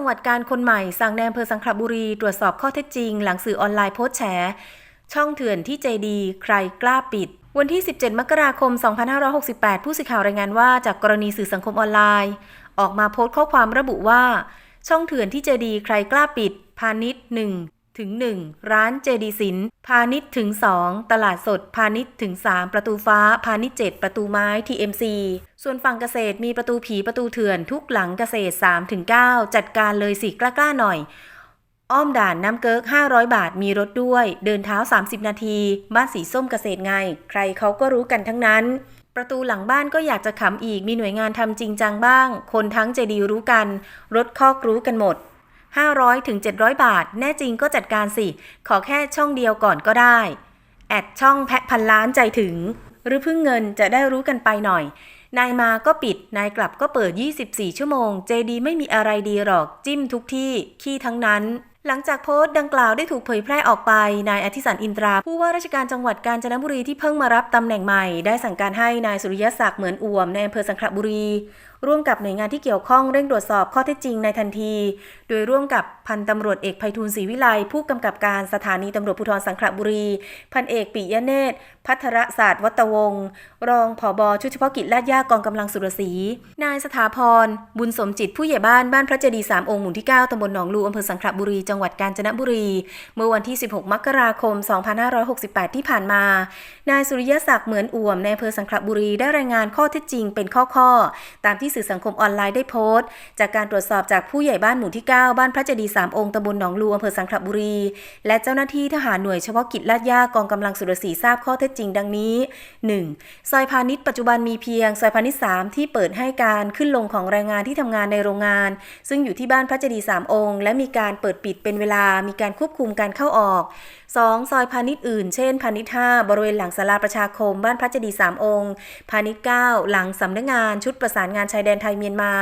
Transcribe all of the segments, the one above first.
จังหวัดการคนใหม่สั่งแนมเภอสังขละบุรี ตรวจสอบข้อเท็จจริง หลังสื่อออนไลน์โพสแฉ ช่องเถื่อนที่ใจดีใครกล้าปิด วันที่ 17 มกราคม 2568 ผู้สื่อข่าวรายงานว่าจากกรณีสื่อสังคมออนไลน์ ออกมาโพสต์ข้อความระบุว่า ช่องเถื่อนที่ใจดีใครกล้าปิด พาณิชย์1 ถึง 1 ร้านเจดีสิน พาณิชย์ถึง 2 ตลาดสด พาณิชย์ถึง 3 ประตูฟ้า พาณิชย์7ประตูไม้ TMC ส่วนฝั่งเกษตรมีประตูผีประตูเถื่อนทุกหลังเกษตร3ถึง9จัดการเลยสิกล้าๆหน่อย อ้อมด่านน้ำเกิก 500 บาทมีรถด้วย เดินเท้า 30 นาที บ้านสีส้มเกษตรไง ใครเขาก็รู้กันทั้งนั้นประตูหลังบ้านก็อยากจะขำอีกมีหน่วยงานทำจริงจังบ้าง คนทั้งใจดีรู้กัน รถคอกรู้กันหมด 500ถึง700 บาท แน่จริงก็จัดการสิ ขอแค่ช่องเดียวก่อนก็ได้ แอดช่องแพะพันล้านใจถึง หรือพึ่งเงินจะได้รู้กันไปหน่อย นายมาก็ปิด นายกลับก็เปิด 24 ชั่วโมง เจดีไม่มีอะไรดีหรอก จิ้มทุกที่ ขี้ทั้งนั้นหลังจากโพสต์ดังกล่าวได้ถูกเผยแพร่ออกไป นายอธิสันอินทรา ผู้ว่าราชการจังหวัดกาญจนบุรีที่เพิ่งมารับตำแหน่งใหม่ ได้สั่งการให้นายสุริยศักดิ์เหมือนอ่วมในอำเภอสังขละบุรีร่วมกับหน่วยงานที่เกี่ยวข้องเร่งตรวจสอบข้อเท็จจริงในทันที โดยร่วมกับพันตำรวจเอกไพฑูรย์ศรีวิไลผู้กำกับการสถานีตำรวจภูธรสังขละบุรี พันเอกปิยเนตร พัทรศาสตร์วัตวงศ์รองผบชุดเฉพาะกิจลาดย่ากองกำลังสุรศรีนายสถาพร บุญสมจิตผู้ใหญ่บ้านบ้านพระเจดีย์สามองค์หมู่ที่ 9ตำบลหนองลูอำเภอสังขละบุรีจังหวัดกาญจนบุรี เมื่อวันที่ 16 มกราคม 2568 ที่ผ่านมา นายสุริยศักดิ์เหมือนอ่วมในอำเภอสังขละบุรีได้รายงานข้อเท็จจริงเป็นข้อๆตามที่สื่อสังคมออนไลน์ได้โพสต์ จากการตรวจสอบจากผู้ใหญ่บ้านหมู่ที่ 9 บ้านพระเจดีย์สามองค์ตำบลหนองลูอำเภอสังขละบุรี และเจ้าหน้าที่ทหารหน่วยเฉพาะกิจลาดย่ากองกำลังสุรศรีทราบข้อเท็จจริงดังนี้ 1. ซอยพาณิชย์ปัจจุบันมีเพียง ซอยพาณิชย์3ที่เปิดให้การขึ้นลงของแรงงานที่ทำงานในโรงงาน ซึ่งอยู่ที่บ้านพระเจดีย์สามองค์ และมีการเปิดปิดเป็นเวลา มีการควบคุมการเข้าออก 2. ซอยพาณิชย์อื่น เช่น พาณิชย์5บริเวณหลังศาลาประชาคม บ้านพระเจดีย์สามองค์ พาณิชย์9หลังสำนักงานชุดประสานงานชายแดนไทยเมียนมา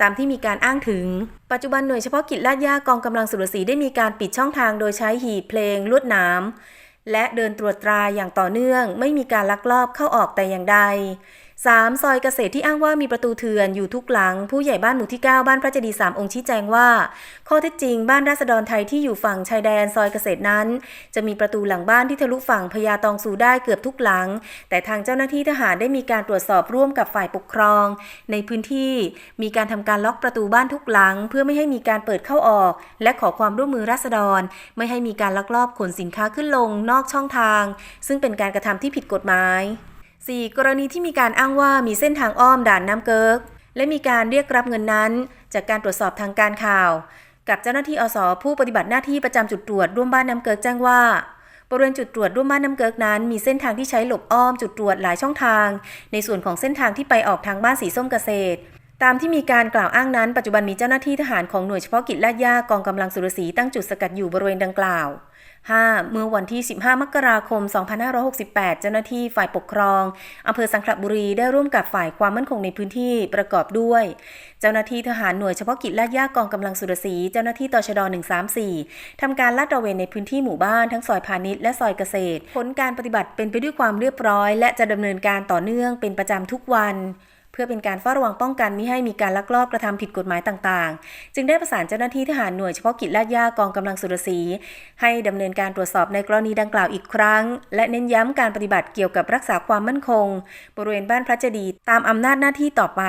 ตามที่มีการอ้างถึง ปัจจุบันหน่วยเฉพาะกิจลาดย่ากองกำลังสุรศรีได้มีการปิดช่องทางโดยใช้หีบเพลงลวดหนามและเดินตรวจตราอย่างต่อเนื่อง ไม่มีการลักลอบเข้าออกแต่อย่างใด 3. ซอยเกษตรที่อ้างว่ามีประตูเถื่อนอยู่ทุกหลัง ผู้ใหญ่บ้านหมู่ที่ 9 บ้านพระเจดีย์สามองค์ชี้แจงว่า ข้อเท็จจริงบ้านราษฎรไทยที่อยู่ฝั่งชายแดนซอยเกษตรนั้น จะมีประตูหลังบ้านที่ทะลุฝั่งพญาตองซูได้เกือบทุกหลัง แต่ทางเจ้าหน้าที่ทหารได้มีการตรวจสอบร่วมกับฝ่ายปกครอง ในพื้นที่มีการทำการล็อกประตูบ้านทุกหลัง เพื่อไม่ให้มีการเปิดเข้าออก และขอความร่วมมือราษฎร ไม่ให้มีการลักลอบขนสินค้าขึ้นลงนอกช่องทาง ซึ่งเป็นการกระทำที่ผิดกฎหมาย 4. กรณีที่มีการอ้างว่ามีเส้นทางอ้อมด่านน้ำเกิก และมีการเรียกรับเงินนั้น จากการตรวจสอบทางการข่าว กับเจ้าหน้าที่อสผู้ปฏิบัติหน้าที่ประจำจุดตรวจร่วมบ้านน้ำเกิกแจ้งว่าบริเวณจุดตรวจร่วมบ้านน้ำเกิกนั้น มีเส้นทางที่ใช้หลบอ้อมจุดตรวจหลายช่องทาง ในส่วนของเส้นทางที่ไปออกทางบ้านสีส้มเกษตร ตามที่มีการกล่าวอ้างนั้น ปัจจุบันมีเจ้าหน้าที่ทหารของหน่วยเฉพาะกิจลาดย่ากองกำลังสุรศีตั้งจุดสกัดอยู่บริเวณดังกล่าว 5. เมื่อวันที่ 15 มกราคม 2568 เจ้าหน้าที่ฝ่ายปกครองอำเภอสังขละบุรีได้ร่วมกับฝ่ายความมั่นคงในพื้นที่ประกอบด้วย เจ้าหน้าที่ทหารหน่วยเฉพาะกิจลาดย่ากองกำลังสุรศรี เจ้าหน้าที่ตชด 134 ทำการลาดตระเวนในพื้นที่หมู่บ้านทั้งซอยพาณิชย์และซอยเกษตร ผลการปฏิบัติเป็นไปด้วยความเรียบร้อย และจะดำเนินการต่อเนื่องเป็นประจำทุกวัน พื่อเป็นการเฝ้าระวังป้องกันมิให้มีการลักลอบกระทำผิดกฎหมายต่างๆ จึงได้ประสานเจ้าหน้าที่ทหารหน่วยเฉพาะกิจลาดยากองกำลังสุรสี ให้ดำเนินการตรวจสอบในกรณีดังกล่าวอีกครั้ง และเน้นย้ำการปฏิบัติเกี่ยวกับรักษาความมั่นคง บริเวณบ้านพระเจดีตามอำนาจหน้าที่ต่อไป